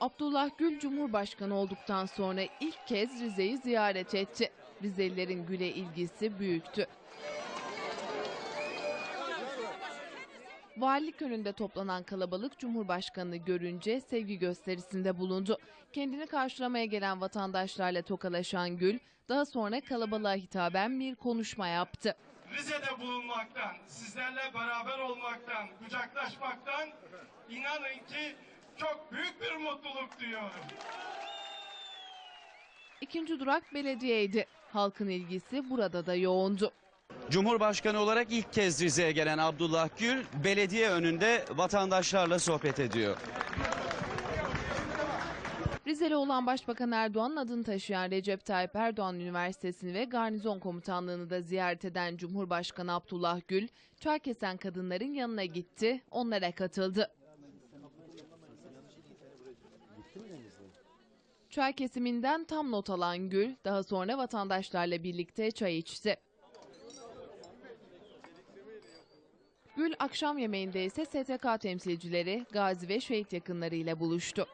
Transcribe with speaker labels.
Speaker 1: Abdullah Gül Cumhurbaşkanı olduktan sonra ilk kez Rize'yi ziyaret etti. Rizelilerin Gül'e ilgisi büyüktü. Valilik önünde toplanan kalabalık Cumhurbaşkanı'nı görünce sevgi gösterisinde bulundu. Kendini karşılamaya gelen vatandaşlarla tokalaşan Gül, daha sonra kalabalığa hitaben bir konuşma yaptı.
Speaker 2: Rize'de bulunmaktan, sizlerle beraber olmaktan, kucaklaşmaktan inanın ki çok büyük bir mutluluk duyuyorum.
Speaker 1: İkinci durak belediyeydi. Halkın ilgisi burada da yoğundu.
Speaker 3: Cumhurbaşkanı olarak ilk kez Rize'ye gelen Abdullah Gül belediye önünde vatandaşlarla sohbet ediyor.
Speaker 1: Rizeli olan Başbakan Erdoğan'ın adını taşıyan Recep Tayyip Erdoğan Üniversitesi'ni ve Garnizon Komutanlığı'nı da ziyaret eden Cumhurbaşkanı Abdullah Gül, çay kesen kadınların yanına gitti, onlara katıldı. Çay kesiminden tam not alan Gül, daha sonra vatandaşlarla birlikte çay içti. Gül akşam yemeğinde ise STK temsilcileri, gazi ve şehit yakınlarıyla buluştu.